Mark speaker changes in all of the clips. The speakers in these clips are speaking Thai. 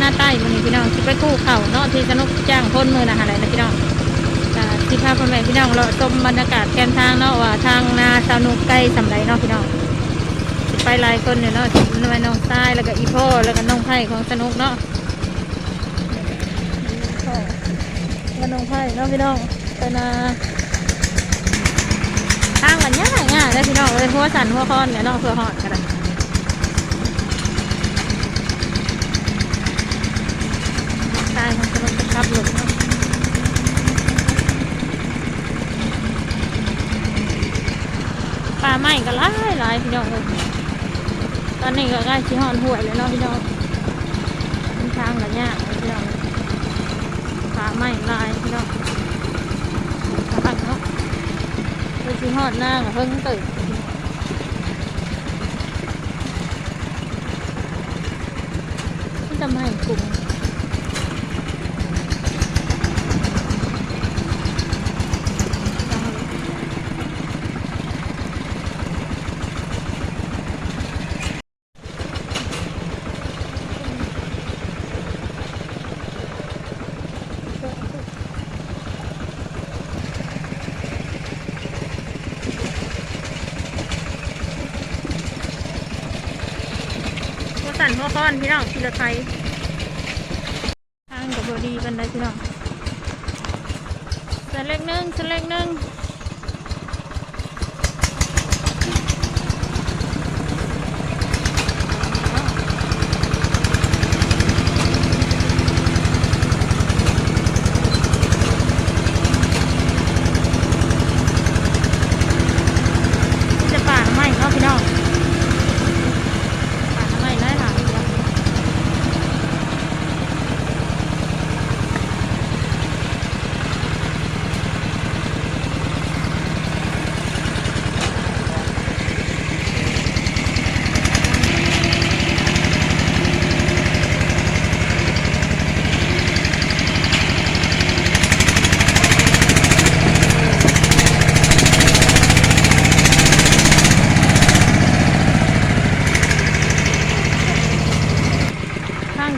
Speaker 1: หน้าใต้มือนี้พี่น้องสิไปกู้เข่าเนาะที่สนุกจ้างพ่นมือนะอะไรนะพี่น้องอ่าพาพ่อแม่พี่น้องเราชมบรรยากาศแกมทางเนาะว่าทางนาสนุกใกล้สำไรเนาะพี่น้องสิไปหลายคนเนี่ยเนาะสิไปน้องใต้แล้วก็อีพ่อแล้วก็น้องไผ่ของสนุกเนาะพ่อแล้วน้องไผ่เนาะพี่น้องไปนาทางมันยากง่ายเลยพี่น้องเลยหัวสันหัวคอนเนี่ยเนาะเพื่อหอดกันเลย ตายมันกำลังจะขับรถเนาะปลาไหม้ก็หลายหลายพี่ น้องเลยตอนนี้ก็ใกล้ชิฮอนห่วยแล้วเนาะพี่น้องเส้นทางก็ยากเลยพี่น้องขาไม่ลายพี่น้องทางเนาะไปชิฮอนหน้าก็เพิ่งตื่นจะไม่กลุ่ม หัว สั่นหัวค้อนพี่น้องทีละไทยทางกับบดีกันได้พี่น้องเส้นเล็กหนึงเส้นเล็กหนึงจะป่าทำไมเนาะพี่น้อง ป่าทำไมได้หลายอยู่วะ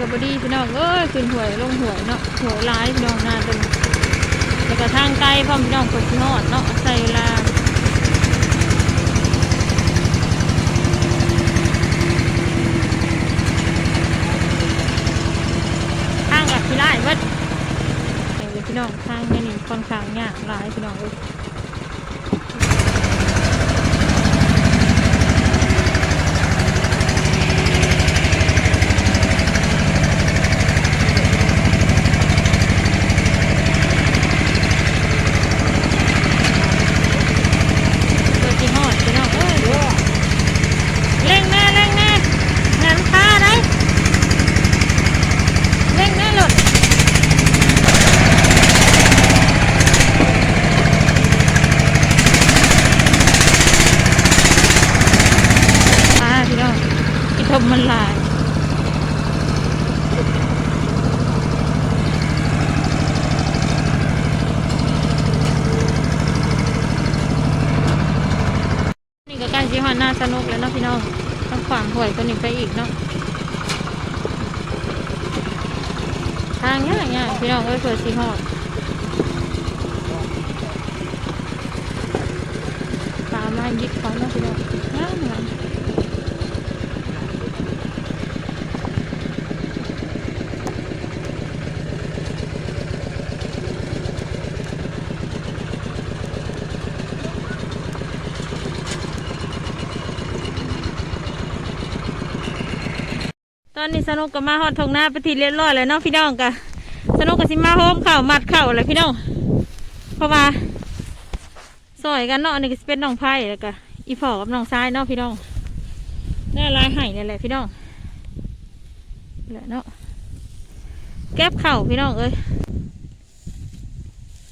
Speaker 1: กับบดีพี่น้องเอ้ยขึ้นหวยลงหวยเนาะหวยร้ายพี่น้องนาเป็นแล้วก็ทางไกลพ่อพี่น้องกดชินอดเนาะใส่เวลาทางกับพี่ไล่เบิดเดี๋ยวพี่น้องทางแม่นี่ค่อนข้างยากหลายพี่น้องเอ้ย ตัวจีฮอดพี่น้องเอ้ยเร่งแน่เร่งแน่งานค้าได้เร่งแน่หลดอ่าพี่น้องอีทมมันหลายนี่ก็ใกล้จีฮอดหน้า สนุกแล้วเนาะพี่น้องต้องขวางหวยตัวนี้ไปอีกเนาะทางยากยากพี่น้องเอ้ยเผื่อสีหอดตามมายิบเขาเนาะพี่น้องงามงาม ตอนนี้สนุกกับมาฮอดทงหน้าไปทีเรียบร้อยแล้วเนาะพี่น้องกะสนุกกับสิมาโฮมเข่ามัดเข่าวอะไรพี่น้องเพราะว่าซอยกันเนาะนนี้ก็สิเป็นน้องไผ่แล้วก็อีพ่อกับน้องซ้ายเนาะพี่น้องน่าลายไห้นี่แหละพี่น้องแหละเนาะเก็บเข่าพี่น้องเอ้ย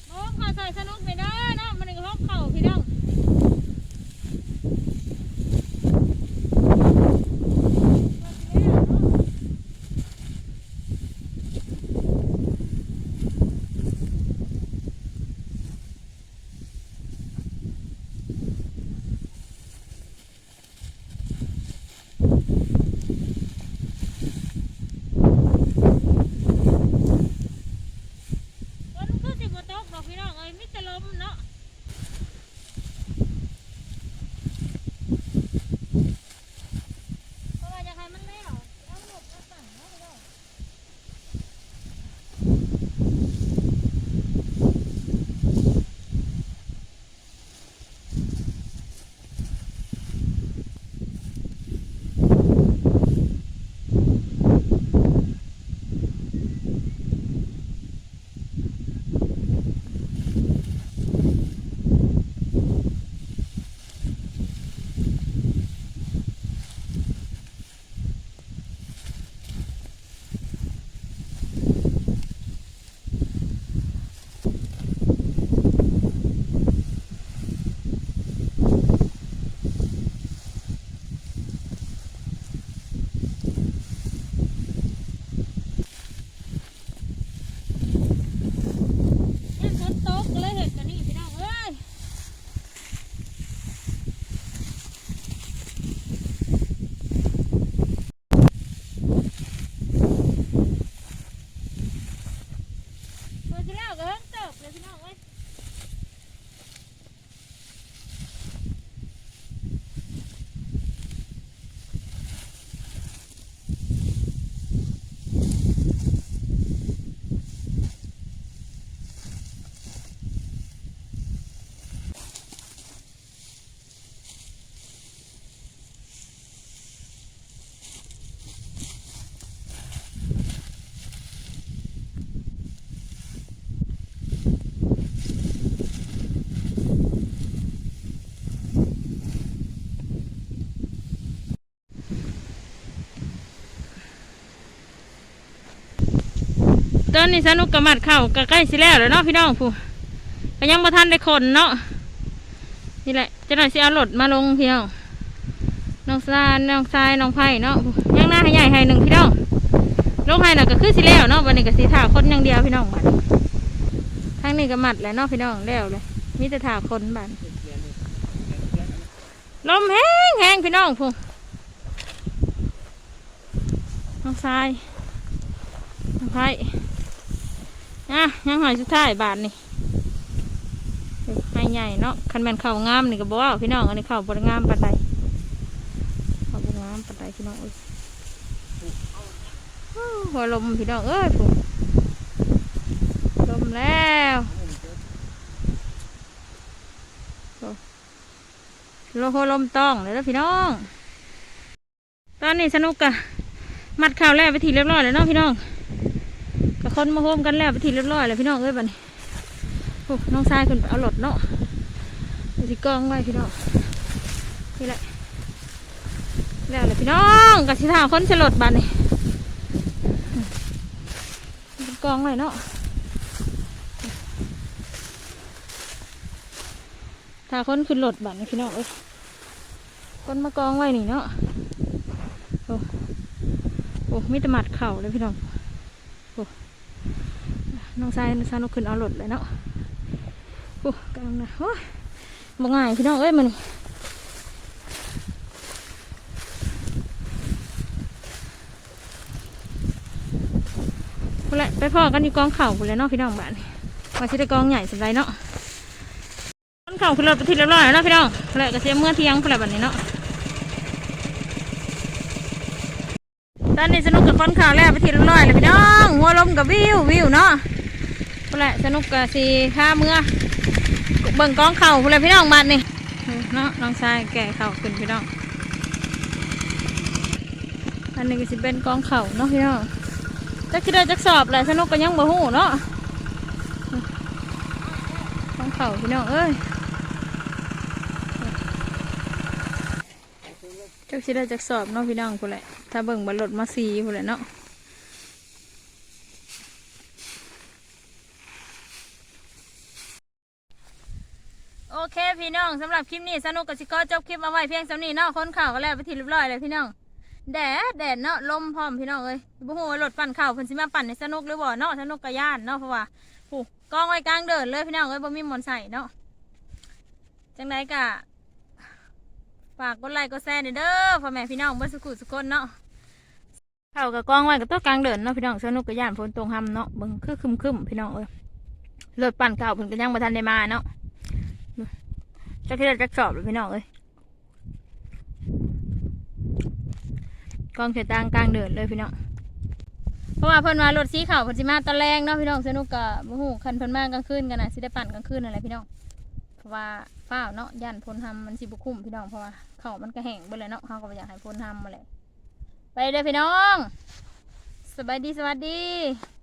Speaker 1: โอ้ข่าวใส่สนุกไปเด้อเนาะมันก็ห้องเข่าพี่น้อง ตอนนี้สนุกกับมัดเข่าก็ใกล้สิแล้วแล้วเนาะพี่น้องผู้ก็ยังบ่ทันได้คนเนาะนี่แหละจะหน่อยสิเอารถมาลงพี่น้องน้องซานน้องทรายน้องไผ่เนาะยังหน้าให้ใหญ่ให้หนึ่งพี่น้องลงให้น่ะก็คือสิแล้วเนาะวันนี้ก็สิถ่าคนอย่างเดียวพี่น้องบัดทางนี้ก็มัดแล้วเนาะพี่น้องแล้วเลยมีแต่ถ่าคนบัดลมแห้งแห้งพี่น้องผู้น้องทรายน้องไผ่ อะยังหอยสุดท้ายบาทนี่ให้ใหญ่เนาะคันแมนเข่างามนี่ก็บอกว่าพี่น้องอันนี้เข่าบริงามปันใดเข่าบริงามปันใดพี่น้องเอ้ยโอ้หัวลมพี่น้องเอ้ยผมลมแล้วโอ้โลหัวลมต้องเลยแล้วพี่น้อง ตอนนี้สนุกกะมัดข่าวแล้วไปทีเรียบร้อยแล้วเนาะพี่น้อง คนมาโฮมกันแล้วไปทีเรียบร้อยเลยพี่น้องเอ้ยบัดนี้โอ้น้องชายขึ้นไปเอารถเนาะสิกองไว้พี่น้องนี่แหละแล้วเลยพี่น้องกับสิทาคนสลดบัดนี้เป็นกองไว้เนาะถ้าคนขึ้นรถบัดนี้พี่น้องเอ้ยคนมากองไว้นี่เนาะโอ้โอ้มีต่หมัดเข่าเลยพี่น้องโอ้ น้องชายน้องชายนกขึ้นเอารถเลยเนาะโอ้กำลังนะโอ้ยบ่ง่ายพี่น้องเอ้ยมันพูดแหละไปพ่อกันอยู่กองเข่าพูดเลยเนาะพี่น้องบ้านนี้ว่าสิดกองใหญ่สำไรเนาะกองเข่าคือเราไปทีเรียบร้อยแล้วเนาะพี่น้องพูดแหละก็เสียเมื่อเที่ยงพูดแหละแบบนี้เนาะ ตอนนี้สนุกกับคนข่าวแล้วไปที่เรียบร้อยแล้วพี่น้องหัวลมกับวิววิวเนาะพู้นแหละสนุกกะสีข้าเมื่อเบิ่งกองเข่าพู้นแหละพี่น้องบ้านนี่เนาะน้องชายแก่เข่าขึ้นพี่น้องอันนี้ก็สิเป็นกองเข่าเนาะพี่น้องจักที่ได้จักสอบแหละสนุกก็ยังบ่ฮู้เนาะกองเข่าพี่น้องเอ้ย จักที่ได้จักสอบเนาะพี่น้องพู้นแหละ ถ้าเบิ่งบรรลดมาสีพู้นแหละเนาะโอเคพี่น้องสำหรับคลิปนี้สนุกกับสิก็จบคลิปเอาไว้เพียงสำนี้เนาะคนข่าวก็แล้วไปทีเรียบร้อยเลยพี่น้องแดดแดดเนาะลมพร้อมพี่น้องเอ้ยบุหัวารถปั่นข่าวเพิ่นสิมาปั่นในสนุกหรือบ่เนาะสนุกกระย่านเนาะเพราะว่าผู้กองไว้กลางเดินเลยพี่น้องเอ้ยบ่มีหมอนใส่เนาะจังไดกะ ฝากกดไลค์กดแชร์หน่อยเด้อพ่อแม่พี่น้องบ่สุขุสุกคนเนาะเข่ากับกองไว้กับตัวกลางเดินเนาะพี่น้องสนุกกระย่านฝนตกห้ำเนาะเบิ่งคือคึมๆพี่น้องเอ้ยรถปั่นเข่าเพิ่นก็ยังบ่ทันได้มาเนาะจักที่เราจักสอบเลยพี่น้องเอ้ยกองเขียตางกลางเดินเลยพี่น้องเพราะว่าเพิ่นมารถสีขาวเพิ่นสิมาตะแรงเนาะพี่น้องสนุกกับโอ้โหคันเพิ่นมากลางคืนกันนะสิได้ปั่นกลางคืนอะไรพี่น้อง ว่าฝ้าเนาะย่านพลทำมันสิบุคุ้มพี่น้องเพราะว่าเขามันก็แห้งไปเลยเนาะเขาก็อยากให้พลทำมาเลยไปเด้อพี่น้อง สบายดีสวัสดี